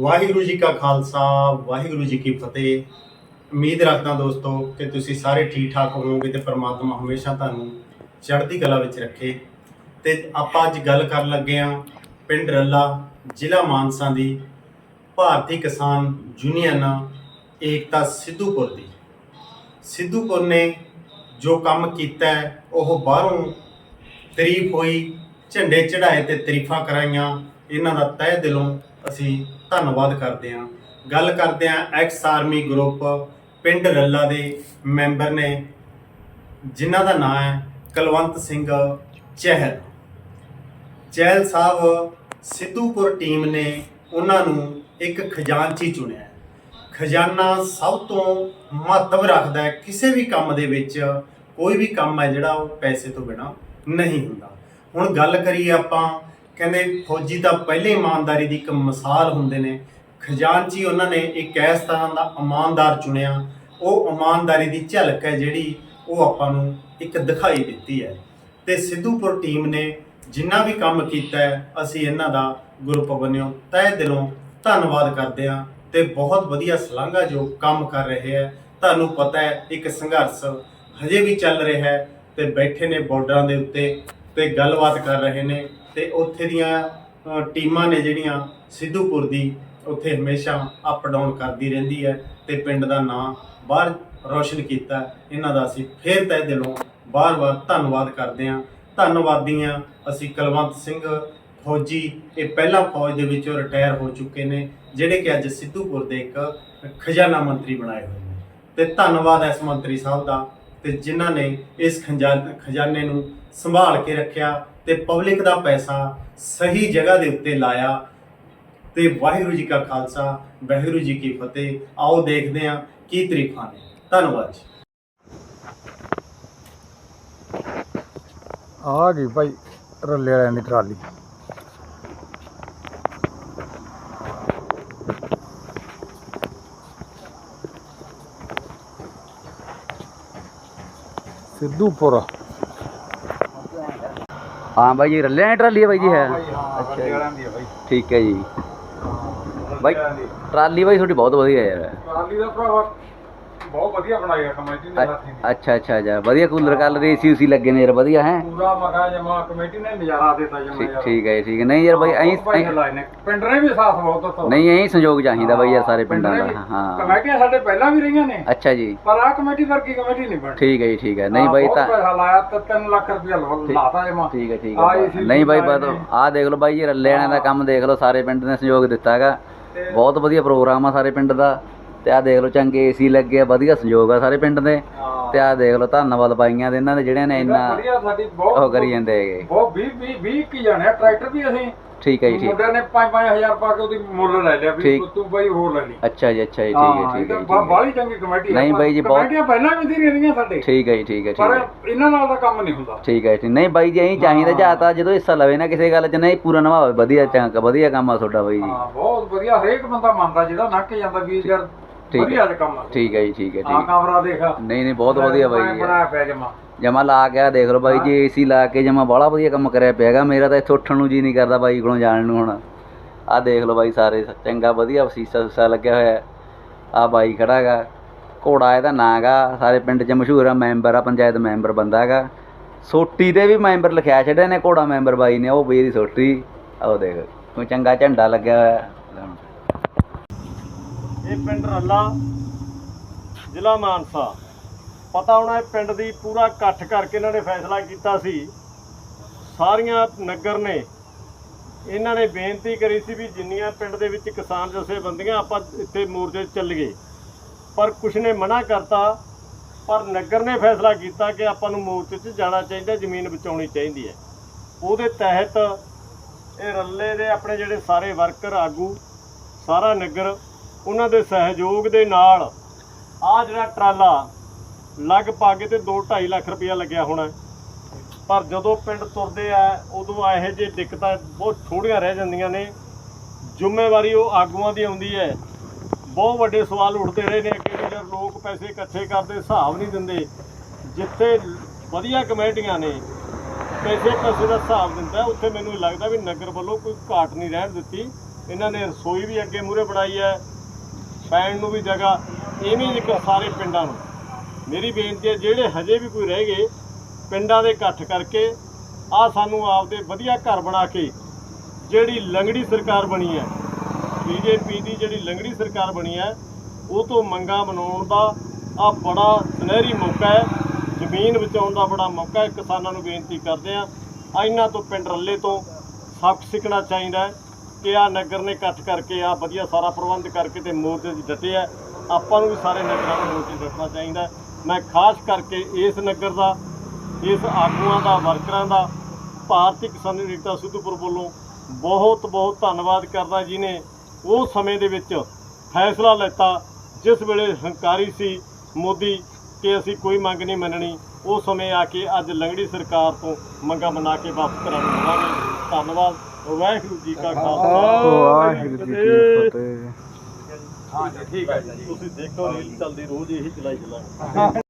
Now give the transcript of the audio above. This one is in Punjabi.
ਵਾਹਿਗੁਰੂ ਜੀ ਕਾ ਖਾਲਸਾ, ਵਾਹਿਗੁਰੂ ਜੀ ਕੀ ਫਤਿਹ। ਉਮੀਦ ਰੱਖਦਾ ਦੋਸਤੋ ਕਿ ਤੁਸੀਂ ਸਾਰੇ ਠੀਕ ਠਾਕ ਹੋਵੋਗੇ ਤੇ ਪ੍ਰਮਾਤਮਾ ਹਮੇਸ਼ਾ ਤੁਹਾਨੂੰ ਚੜ੍ਹਦੀ ਕਲਾ ਵਿੱਚ ਰੱਖੇ। ਤੇ ਆਪਾਂ ਅੱਜ ਗੱਲ ਕਰਨ ਲੱਗੇ ਹਾਂ ਪਿੰਡ ਰੱਲਾ, ਜ਼ਿਲ੍ਹਾ ਮਾਨਸਾ ਦੀ ਭਾਰਤੀ ਕਿਸਾਨ ਯੂਨੀਅਨ ਏਕਤਾ ਸਿੱਧੂਪੁਰ ਦੀ। ਸਿੱਧੂਪੁਰ ਨੇ ਜੋ ਕੰਮ ਕੀਤਾ ਉਹ ਬਾਹਰੋਂ ਤਾਰੀਫ ਹੋਈ, ਝੰਡੇ ਚੜਾਏ ਤੇ ਤਾਰੀਫਾਂ ਕਰਾਈਆਂ। ਇਹਨਾਂ ਦਾ ਤਹਿ ਦਿਲੋਂ ਅਸੀਂ ਧੰਨਵਾਦ ਕਰਦੇ ਹਾਂ। ਗੱਲ ਕਰਦੇ ਹਾਂ ਐਕਸ ਆਰਮੀ ਗਰੁੱਪ ਪਿੰਡ ਰੱਲਾ ਦੇ ਮੈਂਬਰ ਨੇ, ਜਿਨ੍ਹਾਂ ਦਾ ਨਾਮ ਹੈ ਕੁਲਵੰਤ ਸਿੰਘ ਚਹਿਲ। ਚਹਿਲ ਸਾਹਿਬ ਸਿੱਧੂਪੁਰ ਟੀਮ ਨੇ ਉਹਨਾਂ ਨੂੰ ਇੱਕ ਖਜ਼ਾਨਚੀ ਚੁਣਿਆ ਖਜ਼ਾਨਾ ਸਭ ਤੋਂ ਮਹੱਤਵ ਰੱਖਦਾ ਹੈ, ਕਿਸੇ ਵੀ ਕੰਮ ਦੇ ਵਿੱਚ ਕੋਈ ਵੀ ਕੰਮ ਹੈ ਜਿਹੜਾ ਉਹ ਪੈਸੇ ਤੋਂ ਬਿਨਾ ਨਹੀਂ ਹੁੰਦਾ। ਹੁਣ ਗੱਲ ਕਰੀਏ ਆਪਾਂ ਕਹਿੰਦੇ ਫੌਜੀ ਤਾਂ ਪਹਿਲੇ ਇਮਾਨਦਾਰੀ ਦੀ ਇੱਕ ਮਿਸਾਲ ਹੁੰਦੇ ਨੇ। ਖਜ਼ਾਨਚੀ ਉਹਨਾਂ ਨੇ ਇੱਕ ਇਸ ਤਰ੍ਹਾਂ ਦਾ ਇਮਾਨਦਾਰ ਚੁਣਿਆ। ਉਹ ਇਮਾਨਦਾਰੀ ਦੀ ਝਲਕ ਹੈ ਜਿਹੜੀ ਉਹ ਆਪਾਂ ਨੂੰ ਇੱਕ ਦਿਖਾਈ ਦਿੱਤੀ ਹੈ। ਤੇ ਸਿੱਧੂਪੁਰ ਟੀਮ ਨੇ ਜਿੰਨਾ ਵੀ ਕੰਮ ਕੀਤਾ ਹੈ, ਅਸੀਂ ਇਹਨਾਂ ਦਾ ਗਰੁੱਪ ਬਣਿਓ ਤਹਿ ਦਿਲੋਂ ਧੰਨਵਾਦ ਕਰਦੇ ਹਾਂ ਤੇ ਬਹੁਤ ਵਧੀਆ ਸਲਾਘਾ ਜੋ ਕੰਮ ਕਰ ਰਹੇ ਹੈ। ਤੁਹਾਨੂੰ ਪਤਾ ਹੈ, ਇੱਕ ਸੰਘਰਸ਼ ਹਜੇ ਵੀ ਚੱਲ ਰਿਹਾ ਹੈ ਤੇ ਬੈਠੇ ਨੇ ਬਾਰਡਰਾਂ ਦੇ ਉੱਤੇ ਤੇ ਗੱਲਬਾਤ ਕਰ ਰਹੇ ਨੇ ਤੇ ਉੱਥੇ ਦੀਆਂ ਟੀਮਾਂ ਨੇ ਜਿਹੜੀਆਂ ਸਿੱਧੂਪੁਰ ਦੀ ਉੱਥੇ ਹਮੇਸ਼ਾ ਅਪ ਡਾਊਨ ਕਰਦੀ ਰਹਿੰਦੀ ਹੈ ਤੇ ਪਿੰਡ ਦਾ ਨਾਂ ਬਾਹਰ ਰੌਸ਼ਨ ਕੀਤਾ ਇਹਨਾਂ ਦਾ ਅਸੀਂ ਫੇਰ ਤਹਿ ਦਿਲੋਂ ਬਾਰ-ਬਾਰ ਧੰਨਵਾਦ ਕਰਦੇ ਹਾਂ। ਧੰਨਵਾਦੀਆਂ ਅਸੀਂ ਕੁਲਵੰਤ ਸਿੰਘ ਫੌਜੀ ਇਹ ਪਹਿਲਾ ਫੌਜ ਦੇ ਵਿੱਚੋਂ ਰਿਟਾਇਰ ਹੋ ਚੁੱਕੇ ਨੇ, ਜਿਹੜੇ ਕਿ ਅੱਜ ਸਿੱਧੂਪੁਰ ਦੇ ਇੱਕ ਖਜ਼ਾਨਾ ਮੰਤਰੀ ਬਣਾਏ ਹੋਏ ਨੇ। ਤੇ ਧੰਨਵਾਦ ਇਸ ਮੰਤਰੀ ਸਾਹਿਬ ਦਾ। ਤੇ ਜਿਨ੍ਹਾਂ ਨੇ ਇਸ ਖੰਜਾ- ਖਜ਼ਾਨੇ ਨੂੰ ਸੰਭਾਲ ਕੇ ਰੱਖਿਆ ਤੇ ਪਬਲਿਕ ਦਾ ਪੈਸਾ ਸਹੀ ਜਗ੍ਹਾ ਦੇ ਉੱਤੇ ਲਾਇਆ ਤੇ ਵਾਹਿਗੁਰੂ ਜੀ ਕਾ ਖਾਲਸਾ, ਵਾਹਿਗੁਰੂ ਜੀ ਕੀ ਫਤਿਹ। ਆਓ ਦੇਖਦੇ ਹਾਂ ਕੀ ਤਰੀਫਾਂ ਨੇ। ਧੰਨਵਾਦ ਜੀ। ਆ ਗਈ ਭਾਈ, ਰੱਲੇ ਵਾਲਿਆਂ ਦੀ ਟਰਾਲੀ। ਸਿੱਧੂਪੁਰ ਹਾਂ ਬਾਈ ਜੀ ਰੱਲਿਆਂ ਦੀ ਟਰਾਲੀ ਹੈ ਬਾਈ ਜੀ ਹੈ। ਅੱਛਾ ਦੀ ਭਾਈ ਠੀਕ ਹੈ ਜੀ। ਬਾਈ ਟਰਾਲੀ ਬਾਈ ਤੁਹਾਡੀ ਬਹੁਤ ਵਧੀਆ ਯਾਰ। ਟਰਾਲੀ ਦਾ ਭਰਾਵਾ ਬਹੁਤ ਵਧੀਆ ਬਣਾਇਆ ਕਮੇਟੀ ਨੇ ਸਾਥੀ ਨੇ ਅੱਛਾ ਅੱਛਾ ਅੱਛਾ। ਵਧੀਆ ਕੂਲਰ ਕਾਲਰ ਏਸੀ ਉਸੀ ਲੱਗੇ ਨੇ ਯਾਰ ਵਧੀਆ ਹੈ? ਪੂਰਾ ਮਗਾ ਜਮਾ ਕਮੇਟੀ ਨੇ ਨਜ਼ਾਰਾ ਦਿੱਤਾ ਜਮਾ ਯਾਰ। ਠੀਕ ਹੈ ਜੀ, ਠੀਕ ਹੈ। ਨਹੀਂ ਯਾਰ ਬਾਈ ਐਂ ਪਿੰਡ ਨੇ ਵੀ ਸਾਥ ਬਹੁਤ ਦਿੱਤਾ। ਨਹੀਂ ਐਂ ਸੰਯੋਗ ਚਾਹੀਦਾ ਬਾਈ ਯਾਰ ਸਾਰੇ ਪਿੰਡਾਂ ਦਾ। ਹਾਂ ਕਮੇਟੀਆਂ ਸਾਡੇ ਪਹਿਲਾਂ ਵੀ ਰਹੀਆਂ ਨੇ। ਅੱਛਾ ਜੀ। ਪਰ ਆ ਕਮੇਟੀ ਵਰਗੀ ਕਮੇਟੀ ਨਹੀਂ ਬਣੀ ਠੀਕ ਹੈ ਜੀ ਠੀਕ ਹੈ। ਨਹੀਂ ਬਾਈ ਬਹੁਤ ਤਾਂ ਪੈਸਾ ਲਾਇਆ ਤਾਂ 3 ਲੱਖ ਰੁਪਇਆ ਲਾਤਾ ਜਮਾ। ਠੀਕ ਹੈ ਠੀਕ ਹੈ। ਨਹੀਂ ਬਾਈ ਬਾਤ। ਆਹ ਦੇਖ ਲਓ ਬਾਈ ਜੀ ਰੱਲੇ ਵਾਲਿਆਂ ਦਾ ਕੰਮ ਦੇਖ ਲਓ ਸਾਰੇ ਪਿੰਡ ਨੇ ਸੰਯੋਗ ਦਿੱਤਾ ਹੈਗਾ ਬਹੁਤ ਵਧੀਆ ਪ੍ਰੋਗਰਾਮ ਆ ਸਾਰੇ ਪਿੰਡ ਦਾ। ਤੇ ਆਹ ਦੇਖ ਲਓ ਚੰਗੇ ਏਸੀ ਲੱਗੇ ਆ ਵਧੀਆ ਸੰਯੋਗ ਆ ਸਾਰੇ ਪਿੰਡ ਦੇ। ਤੇ ਆਹ ਦੇਖ ਲਓ ਧੰਨਵਾਦ ਬਾਈਆਂ ਦੇ ਇਹਨਾਂ ਦੇ ਜਿਹੜਿਆਂ ਨੇ ਇੰਨਾ ਵਧੀਆ ਸਾਡੀ ਬਹੁਤ ਉਹ ਕਰੀ ਜਾਂਦੇ ਹੈਗੇ। ਬਹੁਤ 20 20 20 ਕੀ ਜਾਣੇ ਆ, ਟਰੈਕਟਰ ਵੀ ਅਸੀਂ। ਠੀਕ ਹੈ ਜੀ ਠੀਕ। ਮੁੰਡਿਆਂ ਨੇ 5-5000 ਪਾ ਕੇ ਉਹਦੀ ਮੁੱਲ ਲੈ ਲਿਆ ਵੀ। ਤੂੰ ਬਾਈ ਹੋਰ ਲੈ ਲਈ। ਅੱਛਾ ਜੀ ਅੱਛਾ ਜੀ ਠੀਕ ਹੈ ਠੀਕ ਹੈ ਬਾਲੀ ਚੰਗੀ ਕਮੇਟੀ ਨਹੀਂ ਬਾਈ ਜੀ, ਬਹੁਤ- ਕਮੇਟੀਆਂ ਪਹਿਲਾਂ ਵੀ ਸੀ ਰਹੀਆਂ ਸਾਡੇ। ਠੀਕ ਹੈ ਜੀ ਠੀਕ ਹੈ ਠੀਕ ਪਰ ਇਹਨਾਂ ਨਾਲ ਦਾ ਕੰਮ ਨਹੀਂ ਹੁੰਦਾ। ਠੀਕ ਹੈ ਠੀਕ। ਨਹੀਂ ਬਾਈ ਜੀ ਐਂ ਚਾਹੀਦਾ ਜਾਤਾ ਜਦੋਂ ਹਿੱਸਾ ਲਵੇ ਨਾ ਕਿਸੇ ਗੱਲ 'ਚ ਨਹੀਂ ਪੂਰਾ ਨਿਭਾਵੇ ਵਧੀਆ ਚੰਗਾ ਵਧੀਆ ਕੰਮ ਆ ਤੁਹਾਡਾ ਬਾਈ ਜੀ। ਹਾਂ ਬਹੁਤ ਵਧੀਆ ਹਰੇਕ ਬੰਦਾ ਮੰਨਦਾ ਜਿਹੜਾ ਨੱਕ ਜਾਂਦਾ ਵੀ ਯਾਰ ਠੀਕ ਹੈ। ਵਧੀਆ ਜਿਹਾ ਕੰਮ ਆ। ਠੀਕ ਹੈ ਜੀ ਠੀਕ ਹੈ ਠੀਕ। ਕਮਰਾ ਦੇਖ। ਨਹੀਂ ਨਹੀਂ ਬਹੁਤ ਵਧੀਆ ਬਾਈ ਜੀ। ਬਣਾਇਆ ਪਿਆ ਜਮਾ। ਜਮਾ ਲਾ ਕੇ ਆ ਦੇਖ ਲਓ ਬਾਈ ਜੀ ਏਸੀ ਲਾ ਕੇ ਜਮਾ ਬੜਾ ਵਧੀਆ ਕੰਮ ਕਰਿਆ ਪਿਆਗਾ। ਮੇਰਾ ਤਾਂ ਇੱਥੇ ਉੱਠਣ ਨੂੰ ਜੀ ਨਹੀਂ ਕਰਦਾ ਬਾਈ ਕੋਲੋਂ ਜਾਣ ਨੂੰ ਹੁਣ। ਆਹ ਦੇਖ ਲਓ ਬਾਈ ਸਾਰੇ ਚੰਗਾ ਵਧੀਆ ਸੀਸਾ ਸੁਸਾ ਲੱਗਿਆ ਹੋਇਆ। ਆ ਬਾਈ ਖੜਾ ਹੈਗਾ। ਘੋੜਾ ਇਹਦਾ ਨਾਂ ਗਾ ਸਾਰੇ ਪਿੰਡ 'ਚ ਮਸ਼ਹੂਰ ਆ ਮੈਂਬਰ ਆ ਪੰਚਾਇਤ ਮੈਂਬਰ ਬੰਦਾ ਹੈਗਾ। ਸੋਟੀ ਤੇ ਵੀ ਮੈਂਬਰ ਲਿਖਿਆ ਛੱਡਿਆ ਨੇ ਘੋੜਾ ਮੈਂਬਰ ਬਾਈ ਨੇ ਉਹ ਬਈ ਦੀ ਸੋਟੀ। ਆਹ ਦੇਖ ਕੋਈ ਚੰਗਾ ਝੰਡਾ ਲੱਗਿਆ ਹੋਇਆ। ਇਹ ਪਿੰਡ ਰੱਲਾ, ਜ਼ਿਲ੍ਹਾ ਮਾਨਸਾ। ਪਤਾ ਹੋਣਾ ਇਹ ਪਿੰਡ ਦੀ ਪੂਰਾ ਇਕੱਠ ਕਰਕੇ ਇਹਨਾਂ ਨੇ ਫੈਸਲਾ ਕੀਤਾ ਸੀ। ਸਾਰੀਆਂ ਨਗਰ ਨੇ ਇਹਨਾਂ ਨੇ ਬੇਨਤੀ ਕਰੀ ਸੀ ਵੀ ਜਿੰਨੀਆਂ ਪਿੰਡ ਦੇ ਵਿੱਚ ਕਿਸਾਨ ਜਥੇਬੰਦੀਆਂ ਆਪਾਂ ਇੱਥੇ ਮੋਰਚੇ 'ਚ ਚੱਲੀਏ। ਪਰ ਕੁਛ ਨੇ ਮਨਾ ਕਰਤਾ, ਪਰ ਨਗਰ ਨੇ ਫੈਸਲਾ ਕੀਤਾ ਕਿ ਆਪਾਂ ਨੂੰ ਮੋਰਚੇ 'ਚ ਜਾਣਾ ਚਾਹੀਦਾ, ਜ਼ਮੀਨ ਬਚਾਉਣੀ ਚਾਹੀਦੀ ਹੈ। ਉਹਦੇ ਤਹਿਤ ਇਹ ਰੱਲੇ ਦੇ ਆਪਣੇ ਜਿਹੜੇ ਸਾਰੇ ਵਰਕਰ, ਆਗੂ, ਸਾਰਾ ਨਗਰ ਉਹਨਾਂ ਦੇ ਸਹਿਯੋਗ ਦੇ ਨਾਲ ਆ ਜਿਹੜਾ ਟਰਾਲਾ ਲਗਭਗ ਤੇ 2.5 ਲੱਖ ਰੁਪਇਆ ਲੱਗਿਆ ਹੋਣਾ। ਪਰ ਜਦੋਂ ਪਿੰਡ ਤੁਰਦੇ ਆ, ਉਦੋਂ ਇਹੋ ਜਿਹੇ ਦਿੱਕਤਾਂ ਬਹੁਤ ਥੋੜੀਆਂ ਰਹਿ ਜਾਂਦੀਆਂ ਨੇ। ਜ਼ਿੰਮੇਵਾਰੀ ਉਹ ਆਗੂਆਂ ਦੀ ਆਉਂਦੀ ਹੈ। ਬਹੁਤ ਵੱਡੇ ਸਵਾਲ ਉੱਠਦੇ ਰਹੇ ਨੇ ਕਿ ਵੀ ਜਦ ਲੋਕ ਪੈਸੇ ਇਕੱਠੇ ਕਰਦੇ, ਹਿਸਾਬ ਨਹੀਂ ਦਿੰਦੇ। ਜਿੱਥੇ ਵਧੀਆ ਕਮੇਟੀਆਂ ਨੇ, ਪੈਸੇ ਪੈਸੇ ਦਾ ਹਿਸਾਬ ਦਿੰਦਾ, ਉੱਥੇ ਮੈਨੂੰ ਲੱਗਦਾ ਵੀ ਨਗਰ ਵੱਲੋਂ ਕੋਈ ਘਾਟ ਨਹੀਂ ਰਹਿਣ ਦਿੱਤੀ। ਇਹਨਾਂ ਨੇ ਰਸੋਈ ਵੀ ਅੱਗੇ ਮੂਹਰੇ ਬਣਾਈ ਹੈ। ਪੈਣ ਨੂੰ ਵੀ ਜਗ੍ਹਾ ਇਵੇਂ ਹੀ ਇੱਕ ਸਾਰੇ ਪਿੰਡਾਂ ਨੂੰ। ਮੇਰੀ ਬੇਨਤੀ ਹੈ, ਜਿਹੜੇ ਹਜੇ ਵੀ ਕੋਈ ਰਹਿ ਗਏ, ਪਿੰਡਾਂ ਦੇ ਇਕੱਠ ਕਰਕੇ, ਆ ਸਾਨੂੰ ਆਪਦੇ ਵਧੀਆ ਘਰ ਬਣਾ ਕੇ, ਜਿਹੜੀ ਲੰਗੜੀ ਸਰਕਾਰ ਬਣੀ ਹੈ, ਬੀਜੇਪੀ ਦੀ ਜਿਹੜੀ ਲੰਗੜੀ ਸਰਕਾਰ ਬਣੀ ਹੈ, ਉਹ ਤੋਂ ਮੰਗਾ ਮਨਾਉਣ ਦਾ ਆ ਬੜਾ ਸੁਨਹਿਰੀ ਮੌਕਾ ਹੈ। ਜ਼ਮੀਨ ਬਚਾਉਣ ਦਾ ਬੜਾ ਮੌਕਾ ਹੈ। ਕਿਸਾਨਾਂ ਨੂੰ ਬੇਨਤੀ ਕਰਦੇ ਆ ਆ ਇਹਨਾਂ ਤੋਂ ਪਿੰਡ ਰੱਲੇ ਤੋਂ ਸਬਕ ਸਿੱਖਣਾ ਚਾਹੀਦਾ ਹੈ। ਕਿ ਆ ਨਗਰ ਨੇ ਇਕੱਠ ਕਰਕੇ ਆ ਵਧੀਆ ਸਾਰਾ ਪ੍ਰਬੰਧ ਕਰਕੇ ਤੇ ਮੋਰਚੇ 'ਚ ਡਟੇ ਆ। ਆਪਾਂ ਨੂੰ ਵੀ ਸਾਰੇ ਨਗਰਾਂ ਨੂੰ ਮੋਰਚੇ 'ਚ ਡਟਣਾ ਚਾਹੀਦਾ ਮੈਂ ਖਾਸ ਕਰਕੇ ਇਸ ਨਗਰ ਦਾ, ਇਸ ਆਗੂਆਂ ਦਾ, ਵਰਕਰਾਂ ਦਾ ਭਾਰਤੀ ਕਿਸਾਨ ਏਕਤਾ ਸਿੱਧੂਪੁਰ ਵੱਲੋਂ ਬਹੁਤ ਬਹੁਤ ਧੰਨਵਾਦ ਕਰਦਾ ਜਿਨੇ ਉਹ ਸਮੇਂ ਦੇ ਵਿੱਚ ਫੈਸਲਾ ਲੈਤਾ, ਜਿਸ ਵੇਲੇ ਹੰਕਾਰੀ ਸੀ ਮੋਦੀ ਕਿ ਅਸੀਂ ਕੋਈ ਮੰਗ ਨਹੀਂ ਮੰਨਣੀ, ਉਹ ਸਮੇਂ ਆ ਕੇ ਅੱਜ ਲੰਗੜੀ ਸਰਕਾਰ ਤੋਂ ਮੰਗਾਂ ਬਣਾ ਕੇ ਵਾਪਸ ਕਰਾਉਣ ਲਵਾਂਗੇ ਧੰਨਵਾਦ। ਵਾਹਿਗੁਰੂ ਜੀ ਕਾ ਖਾਲਸਾ ਵਾਹਿਗੁਰੂ ਜੀ ਕੀ ਫਤਿਹ। ਹਾਂ ਜੀ ਠੀਕ ਹੈ ਜੀ ਤੁਸੀਂ ਦੇਖੋ ਰੀਲ ਚੱਲਦੀ ਰੋਜ਼ ਇਹੀ ਚਲਾਈ ਚੱਲਾਂਗੇ।